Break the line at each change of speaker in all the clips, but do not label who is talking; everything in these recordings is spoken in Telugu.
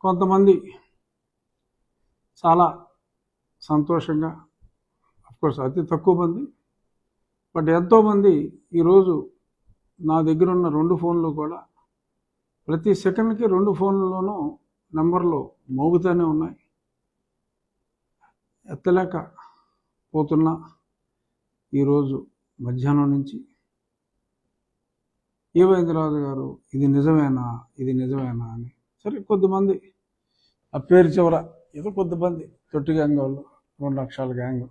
కొంతమంది చాలా సంతోషంగా అఫ్కోర్స్ అతి తక్కువ మంది. బట్ ఎంతోమంది ఈరోజు నా దగ్గర ఉన్న రెండు ఫోన్లు కూడా ప్రతి సెకండ్కి రెండు ఫోన్లలోనూ నెంబర్లు మోగుతూనే ఉన్నాయి. ఎత్తలేక పోతున్నా ఈరోజు మధ్యాహ్నం నుంచి. రాజు గారు ఇది నిజమేనా? ఇది నిజమేనా అని. సరే కొద్దిమంది ఆ పేరు చివర ఏదో కొద్దిమంది తొట్టి గ్యాంగ్ వాళ్ళు రెండు లక్షల గ్యాంగ్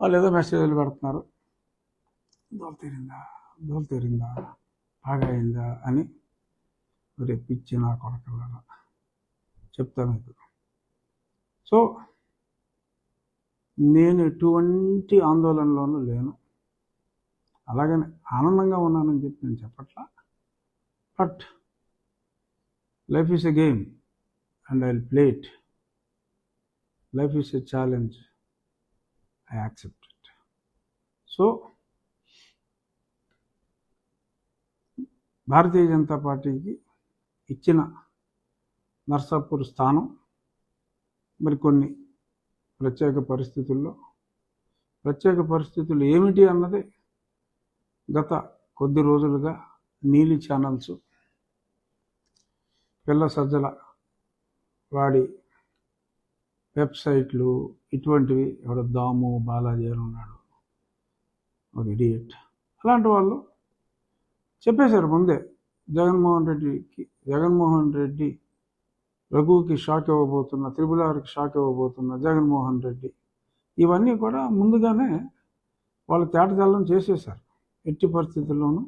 వాళ్ళు ఏదో మెసేజ్లు పెడుతున్నారు. దోలు తీరిందా? దోలు తీరిందా? బాగా అయిందా? అని మరి పిచ్చి నా కొడకలారా చెప్తా మీకు. సో నేను ఎటువంటి ఆందోళనలోనూ లేను. అలాగని ఆనందంగా ఉన్నానని చెప్పి నేను చెప్పట్లా. But life is a game and I will play it life is a challenge I accept it so Bharatiya Janata పార్టీకి ఇచ్చిన నర్సాపూర్ స్థానం మరి కొన్ని ప్రత్యేక పరిస్థితుల్లో. ప్రత్యేక పరిస్థితులు ఏమిటి అన్నది గత కొద్ది రోజులుగా నీలి ఛానల్స్ పిల్ల సజ్జల వాడి వెబ్సైట్లు ఇటువంటివి ఎవడ దాము బాలాజీ అని ఉన్నాడు. ఒక ఇడియట్ అలాంటి వాళ్ళు చెప్పేశారు ముందే జగన్మోహన్ రెడ్డికి జగన్మోహన్ రెడ్డి రఘుకి షాక్ ఇవ్వబోతున్న త్రిపులారికి షాక్ ఇవ్వబోతున్న జగన్మోహన్ రెడ్డి. ఇవన్నీ కూడా ముందుగానే వాళ్ళు తేటతెల్లం చేసేశారు. ఎట్టి పరిస్థితుల్లోనూ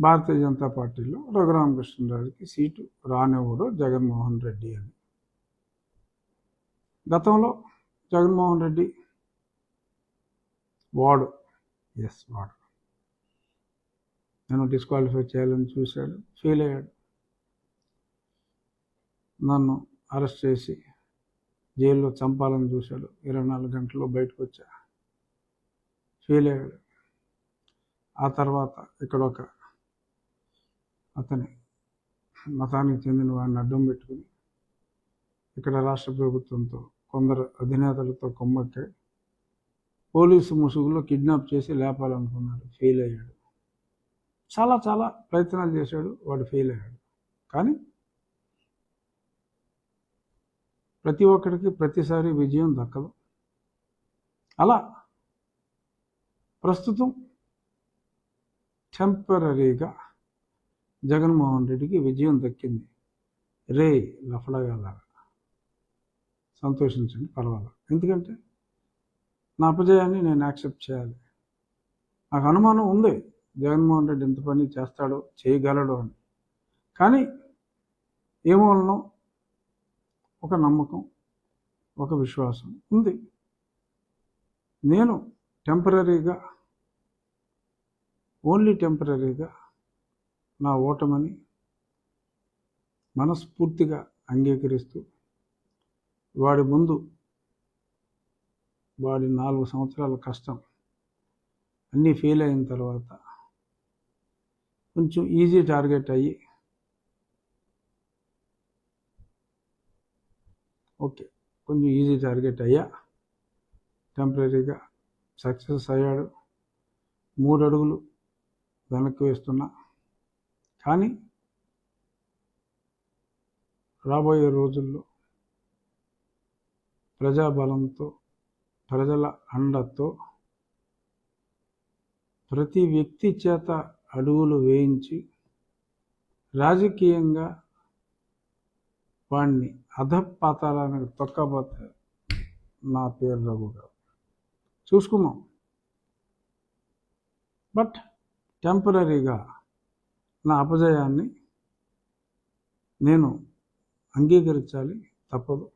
భారతీయ జనతా పార్టీలో రఘురామకృష్ణరాజుకి సీటు రానివ్వడు జగన్మోహన్ రెడ్డి అని. గతంలో జగన్మోహన్ రెడ్డి వాడు ఎస్ వాడు. నన్ను డిస్క్వాలిఫై చేయాలని చూశాడు ఫెయిల్ అయ్యాడు. నన్ను అరెస్ట్ చేసి జైల్లో చంపాలని చూశాడు ఇరవై నాలుగు గంటల్లో బయటకు వచ్చా ఫెయిల్ అయ్యాడు. ఆ తర్వాత ఇక్కడ ఒక అతని మతానికి చెందిన వాడిని అడ్డం పెట్టుకుని ఇక్కడ రాష్ట్ర ప్రభుత్వంతో కొందరు అధినేతలతో కొమ్మక్కాయి పోలీసు ముసుగులో కిడ్నాప్ చేసి లేపాలనుకున్నాడు. ఫెయిల్ అయ్యాడు. చాలా చాలా ప్రయత్నాలు చేశాడు. వాడు ఫెయిల్ అయ్యాడు. కానీ ప్రతి ఒక్కరికి ప్రతిసారి విజయం దక్కదు. అలా ప్రస్తుతం టెంపరీగా జగన్మోహన్ రెడ్డికి విజయం దక్కింది. రే లఫడగాలాగా సంతోషించండి పర్వాలేదు. ఎందుకంటే నా అపజయాన్ని నేను యాక్సెప్ట్ చేయాలి. నాకు అనుమానం ఉంది జగన్మోహన్ రెడ్డి ఎంత పని చేస్తాడో చేయగలడు అని. కానీ ఏమోనో ఒక నమ్మకం ఒక విశ్వాసం ఉంది. నేను టెంపరీగా ఓన్లీ టెంపరీగా నా ఓటమని మనస్ఫూర్తిగా అంగీకరిస్తూ వాడి ముందు వాడి నాలుగు సంవత్సరాల కష్టం అన్నీ ఫెయిల్ అయిన తర్వాత కొంచెం ఈజీ టార్గెట్ అయ్యి ఓకే కొంచెం ఈజీ టార్గెట్ అయ్యా టెంపరీగా సక్సెస్ అయ్యాడు మూడు అడుగులు వెనక్కి వేస్తున్నా. కానీ రాబోయే రోజుల్లో ప్రజాబలంతో ప్రజల అండతో ప్రతి వ్యక్తి చేత అడుగులు వేయించి రాజకీయంగా వాడిని అధపాతాలానికి తొక్కబోతే నా పేరు రఘు గారు. చూసుకున్నాం బట్ టెంపరీగా నా అపజయాన్ని నేను అంగీకరించాలి తప్పదు.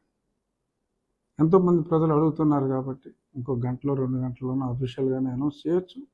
ఎంతోమంది ప్రజలు అడుగుతున్నారు కాబట్టి ఇంకో గంటలో రెండు గంటల్లోనూ అఫీషియల్గానే అనౌన్స్ చేయొచ్చు.